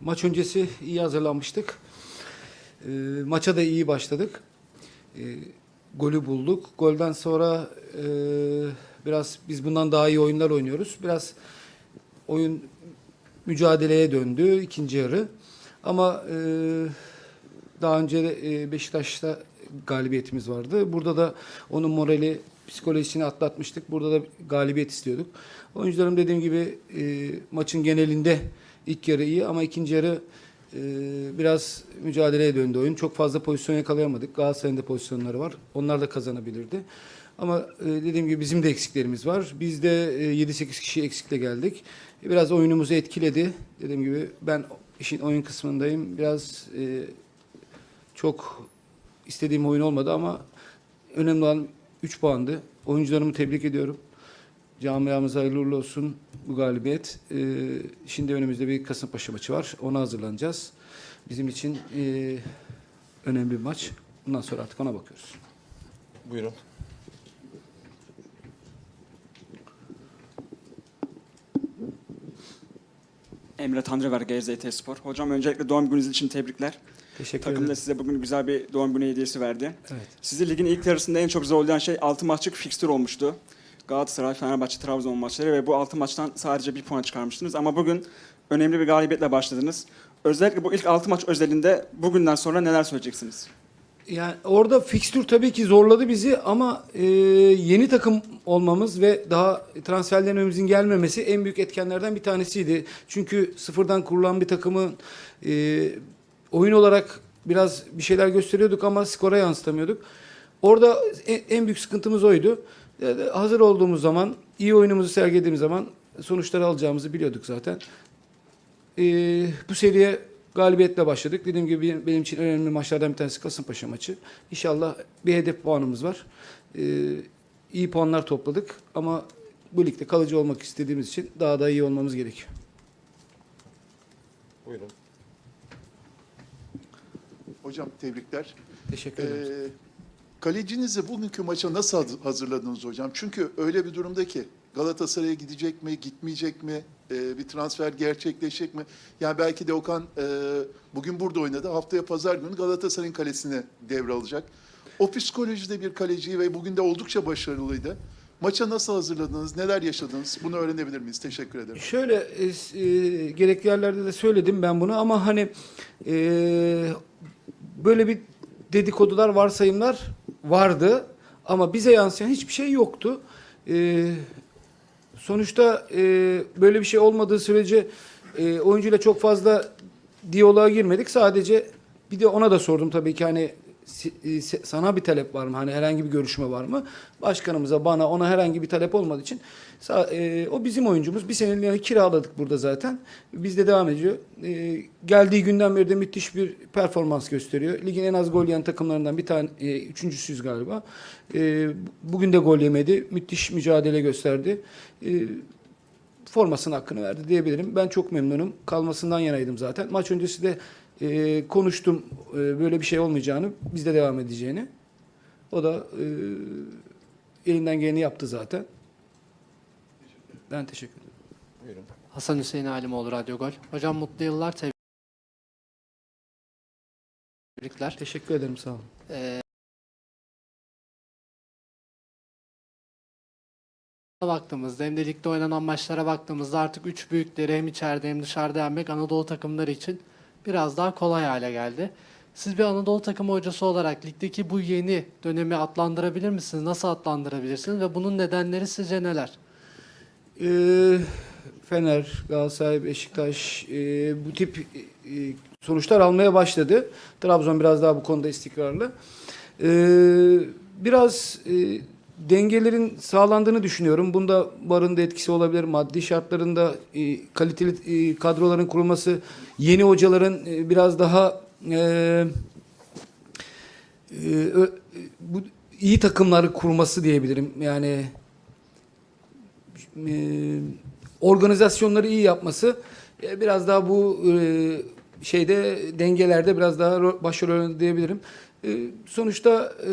Maç öncesi iyi hazırlanmıştık. E, maça da iyi başladık. E, golü bulduk. Golden sonra e, biraz biz bundan daha iyi oyunlar oynuyoruz. Biraz oyun mücadeleye döndü ikinci yarı. Ama e, daha önce e, Beşiktaş'ta galibiyetimiz vardı. Burada da onun morali, psikolojisini atlatmıştık. Burada da galibiyet istiyorduk. Oyuncularım dediğim gibi e, maçın genelinde ilk yarı iyi ama ikinci yarı e, biraz mücadeleye döndü oyun. Çok fazla pozisyon yakalayamadık. Galatasaray'ın da pozisyonları var. Onlar da kazanabilirdi. Ama e, dediğim gibi bizim de eksiklerimiz var. Biz de e, 7-8 kişi eksikle geldik. Biraz oyunumuzu etkiledi. Dediğim gibi ben işin oyun kısmındayım. Biraz e, çok istediğim oyun olmadı ama önemli olan 3 puandı. Oyuncularımı tebrik ediyorum. Camiamıza hayırlı uğurlu olsun bu galibiyet. Ee, şimdi önümüzde bir Kasımpaşa maçı var. Ona hazırlanacağız. Bizim için e, önemli bir maç. Bundan sonra artık ona bakıyoruz. Buyurun. Emre Tanrıver, GZT Spor. Hocam öncelikle doğum gününüz için tebrikler. Teşekkür Takım da size bugün güzel bir doğum günü hediyesi verdi. Evet. Sizi ligin ilk yarısında en çok zorlayan şey 6 maçlık fikstür olmuştu. Galatasaray, Fenerbahçe, Trabzon maçları ve bu 6 maçtan sadece bir puan çıkarmıştınız. Ama bugün önemli bir galibiyetle başladınız. Özellikle bu ilk 6 maç özelinde bugünden sonra neler söyleyeceksiniz? Yani orada fikstür tabii ki zorladı bizi ama e, yeni takım olmamız ve daha transferlerin önümüzün gelmemesi en büyük etkenlerden bir tanesiydi. Çünkü sıfırdan kurulan bir takımın e, oyun olarak biraz bir şeyler gösteriyorduk ama skora yansıtamıyorduk. Orada en, en büyük sıkıntımız oydu. E, hazır olduğumuz zaman, iyi oyunumuzu sergilediğimiz zaman sonuçları alacağımızı biliyorduk zaten. E, bu seriye galibiyetle başladık. Dediğim gibi benim- için önemli maçlardan bir tanesi Kasımpaşa maçı. İnşallah bir hedef puanımız var. E, iyi puanlar topladık ama bu ligde kalıcı olmak istediğimiz için daha da iyi olmamız gerekiyor. Buyurun. Hocam tebrikler. Teşekkür ederim. Ee, kalecinizi bugünkü maça nasıl haz- hazırladınız hocam? Çünkü öyle bir durumda ki Galatasaray'a gidecek mi, gitmeyecek mi, Ee, bir transfer gerçekleşecek mi? Yani belki de Okan e, bugün burada oynadı. Haftaya pazar günü Galatasaray'ın kalesini devralacak. O psikolojide bir kaleciyi ve bugün de oldukça başarılıydı. Maça nasıl hazırladınız, neler yaşadınız? Bunu öğrenebilir miyiz? Teşekkür ederim. Şöyle e, e, gerekli yerlerde de söyledim ben bunu ama hani e, böyle bir dedikodular, varsayımlar vardı ama bize yansıyan hiçbir şey yoktu. E, sonuçta e, böyle bir şey olmadığı sürece e, oyuncuyla çok fazla diyaloğa girmedik. Sadece bir de ona da sordum tabii ki hani sana bir talep var mı? Hani herhangi bir görüşme var mı? Başkanımıza, bana, ona herhangi bir talep olmadığı için e, o bizim oyuncumuz. Bir seneliğine kiraladık burada zaten. Bizde devam ediyor. E, geldiği günden beri de müthiş bir performans gösteriyor. Ligin en az gol yiyen takımlarından bir tane, e, üçüncüsüyüz galiba. E, bugün de gol yemedi. Müthiş mücadele gösterdi. E, formasının hakkını verdi diyebilirim. Ben çok memnunum. Kalmasından yanaydım zaten. Maç öncesi de e, konuştum e, böyle bir şey olmayacağını, bizde devam edeceğini. O da e, elinden geleni yaptı zaten. Ben teşekkür ederim. Buyurun. Hasan Hüseyin Alimoğlu Radyo Gol. Hocam mutlu yıllar tebrikler. Teşekkür ederim sağ olun. Ee, baktığımızda hem de ligde oynanan maçlara baktığımızda artık üç büyükleri hem içeride hem dışarıda yenmek Anadolu takımları için biraz daha kolay hale geldi. Siz bir Anadolu takımı hocası olarak ligdeki bu yeni dönemi adlandırabilir misiniz? Nasıl adlandırabilirsiniz ve bunun nedenleri sizce neler? Ee, Fener, Galatasaray, Beşiktaş e, bu tip e, sonuçlar almaya başladı. Trabzon biraz daha bu konuda istikrarlı. Ee, biraz e, dengelerin sağlandığını düşünüyorum. Bunda barın da etkisi olabilir. Maddi şartlarında e, kaliteli e, kadroların kurulması, yeni hocaların e, biraz daha e, e, bu iyi takımları kurması diyebilirim. Yani e, organizasyonları iyi yapması e, biraz daha bu e, şeyde dengelerde biraz daha oynadı diyebilirim. E, sonuçta e,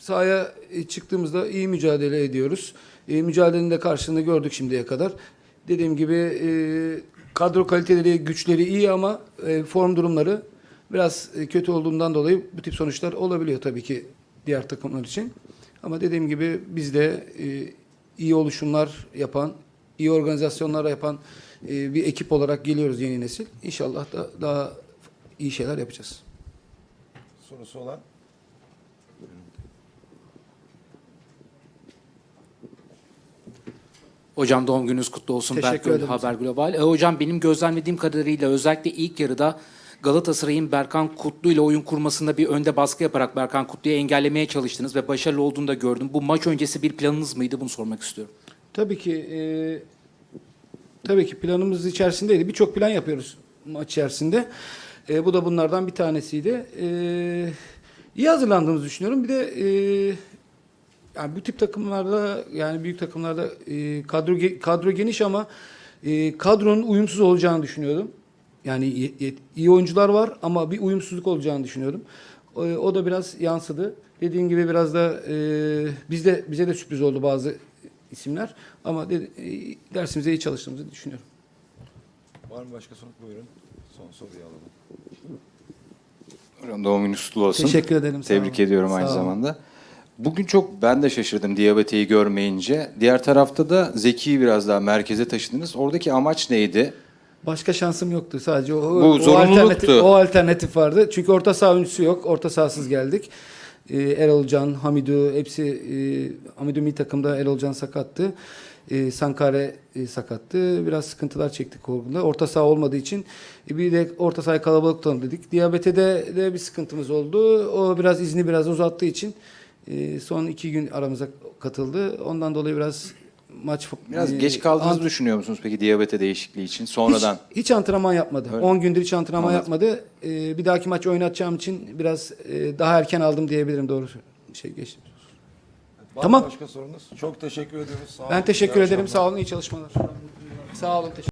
sahaya e, çıktığımızda iyi mücadele ediyoruz. E, mücadelenin de karşılığını gördük şimdiye kadar. Dediğim gibi e, kadro kaliteleri, güçleri iyi ama e, form durumları biraz e, kötü olduğundan dolayı bu tip sonuçlar olabiliyor tabii ki diğer takımlar için. Ama dediğim gibi biz de e, iyi oluşumlar yapan, iyi organizasyonlar yapan e, bir ekip olarak geliyoruz yeni nesil. İnşallah da daha iyi şeyler yapacağız. Sorusu olan? Hocam doğum gününüz kutlu olsun. Teşekkür Berk ederim. Haber Global. E, hocam benim gözlemlediğim kadarıyla özellikle ilk yarıda Galatasaray'ın Berkan Kutlu ile oyun kurmasında bir önde baskı yaparak Berkan Kutlu'yu engellemeye çalıştınız ve başarılı olduğunu da gördüm. Bu maç öncesi bir planınız mıydı? Bunu sormak istiyorum. Tabii ki e, tabii ki planımız içerisindeydi. Birçok plan yapıyoruz maç içerisinde. E, bu da bunlardan bir tanesiydi. E, iyi hazırlandığımızı düşünüyorum. Bir de e, yani bu tip takımlarda yani büyük takımlarda e, kadro kadro geniş ama e, kadronun uyumsuz olacağını düşünüyordum. Yani iyi, oyuncular var ama bir uyumsuzluk olacağını düşünüyordum. O, o da biraz yansıdı. Dediğim gibi biraz da e, bizde bize de sürpriz oldu bazı isimler ama dedi, e, dersimize iyi çalıştığımızı düşünüyorum. Var mı başka soru? Buyurun. Son soruyu alalım. Hocam doğum gününüz kutlu olsun. Teşekkür ederim. sağ Tebrik ediyorum Sağ aynı olun. zamanda. Bugün çok ben de şaşırdım diyabeteyi görmeyince. Diğer tarafta da Zeki'yi biraz daha merkeze taşıdınız. Oradaki amaç neydi? Başka şansım yoktu. Sadece o, Bu o alternatif, o alternatif vardı. Çünkü orta saha oyuncusu yok. Orta sahasız geldik. Ee, Erol Can, Hamidu hepsi e, Hamidu milli takımda Erol Can sakattı. Ee, Sankare e, sakattı. Biraz sıkıntılar çektik orada. Orta saha olmadığı için e, bir de orta sahayı kalabalık tutalım dedik. Diyabetede de bir sıkıntımız oldu. O biraz izni biraz uzattığı için e, son iki gün aramıza katıldı. Ondan dolayı biraz maç Biraz e, geç kaldığınızı ant- düşünüyor musunuz peki diyabete değişikliği için? Sonradan. hiç, hiç antrenman yapmadı. Öyle. 10 gündür hiç antrenman Anladım. yapmadı. Ee, bir dahaki maç oynatacağım için biraz e, daha erken aldım diyebilirim doğru şey geçtim. Var Tamam. başka sorunuz? Çok teşekkür ediyoruz. Sağ olun. Ben teşekkür İyi ederim. akşamlar. Sağ olun. iyi çalışmalar. Sağ olun. Teşekkür